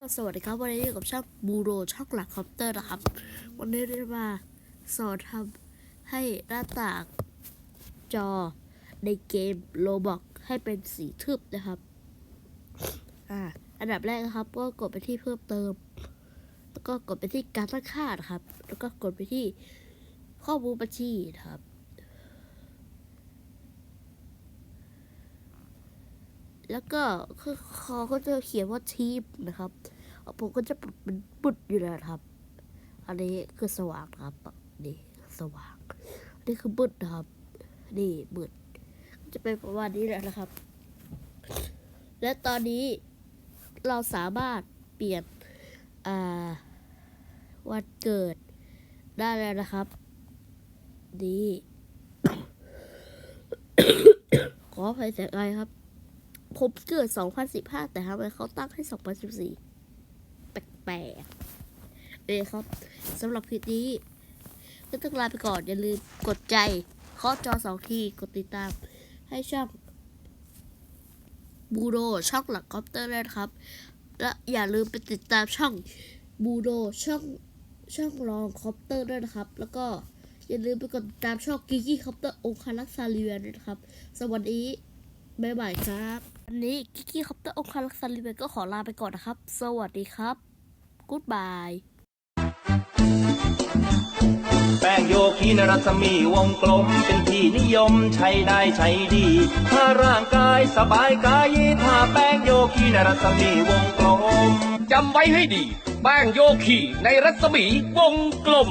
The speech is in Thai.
สวัสดีครับวันนี้อยู่กับช่องบูโรช่องหลักคอปเตอร์นะครับ วันนี้ได้มาสอนทำให้หน้าต่างจอในเกมโลบอกให้เป็นสีทึบนะครับอ่าอันดับแรกนะครับ ก็กดไปที่เพิ่มเติม แล้วก็กดไปที่การตั้งค่านะครับ แล้วก็กดไปที่ข้อมูลบัญชีนะครับ แล้วก็คือเขาก็จะเขียนว่าทีมนะครับผมก็จะปรับเป็นบุดอยู่แล้วนะครับ อันนี้คือสว่างครับนี่สว่างนนี้คือบุดนะครับ นี่บุดจะเป็นประมาณนี้แหละนะครับ และตอนนี้เราสามารถเปลี่ยนวันเกิดได้แล้วนะครับนี่ขออภัยแต่ไงครับ ผมเกิด 2015 แต่ทำไมเขาตั้งให้ 2014 แปลกๆเอยครับสำหรับคลิปนี้ ก็ต้องลาไปก่อน อย่าลืมกดใจเคาะจอสองที กดติดตาม ให้ช่องบูโดช่องหลักคอปเตอร์ด้วยนะครับ และอย่าลืมไปติดตามช่องบูโดช่องช่องรองคอปเตอร์ด้วยนะครับ แล้วก็อย่าลืมไปกดติดตามช่องกิกกี้คอปเตอร์องคารักซาลีเวียด้วยนะครับ สวัสดีบ๊ายบายครับ วันนี้กิกกี้คอปเตอร์องคารักซันลิเบก็ขอลาไปก่อนนะครับ สวัสดีครับ กู๊ดบายแป้งโยคีนรัศมีวงกลมเป็นที่นิยมใช้ได้ใช้ดี ถ้าร่างกายสบายกายถ้าแป้งโยคีนรัศมีวงกลมจำไว้ให้ดี แป้งโยคีในรัศมีวงกลม